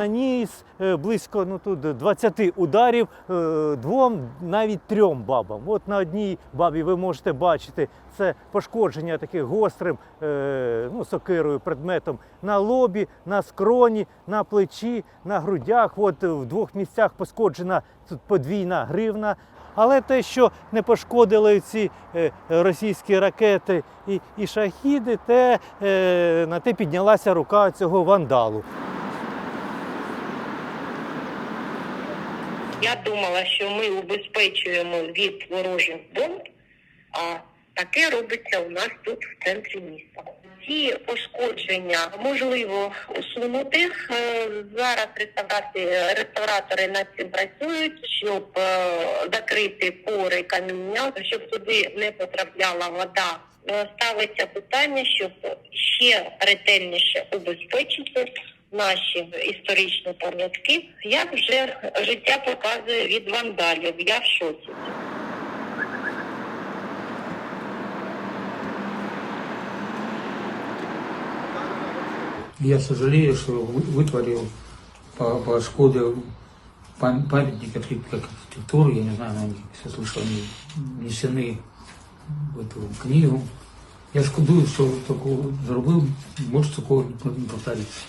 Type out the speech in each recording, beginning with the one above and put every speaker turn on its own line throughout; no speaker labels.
наніс е, близько ну, тут 20 ударів е, двом, навіть трьом бабам. От на одній бабі ви можете бачити це пошкодження таким гострим е, ну, сокирою предметом на лобі, на скроні, на плечі, на грудях. От в двох місцях пошкоджена тут подвійна гривна. Але те, що не пошкодили ці російські ракети і, і шахіди, те, на те піднялася рука цього вандалу.
Я думала, що ми убезпечуємо від ворожих бомб, а таке робиться у нас тут в центрі міста. Ці пошкодження можливо усунути. Е, Зараз реставрації реставратори над цим працюють, щоб е, закрити пори каміння, щоб туди не потрапляла вода. Е, Ставиться питання, щоб ще ретельніше убезпечити наші історичні пам'ятки. Як вже життя показує від вандалів, я в шоці.
Я сожалею, что вы- вытворил, по- пошкодил пам- памятник архи- как архитектуры, я не знаю, но они, все слышал, они внесены в эту книгу. Я шкодую, що такого зробив, може такого не повториться.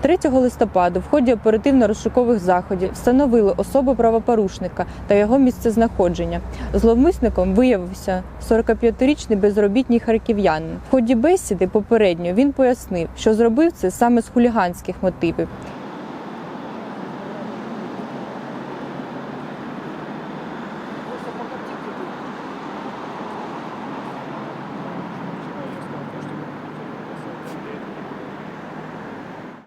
3 листопада в ході оперативно-розшукових заходів встановили особу правопорушника та його місцезнаходження. Зловмисником виявився 45-річний безробітний харків'янин. В ході бесіди попередньо він пояснив, що зробив це саме з хуліганських мотивів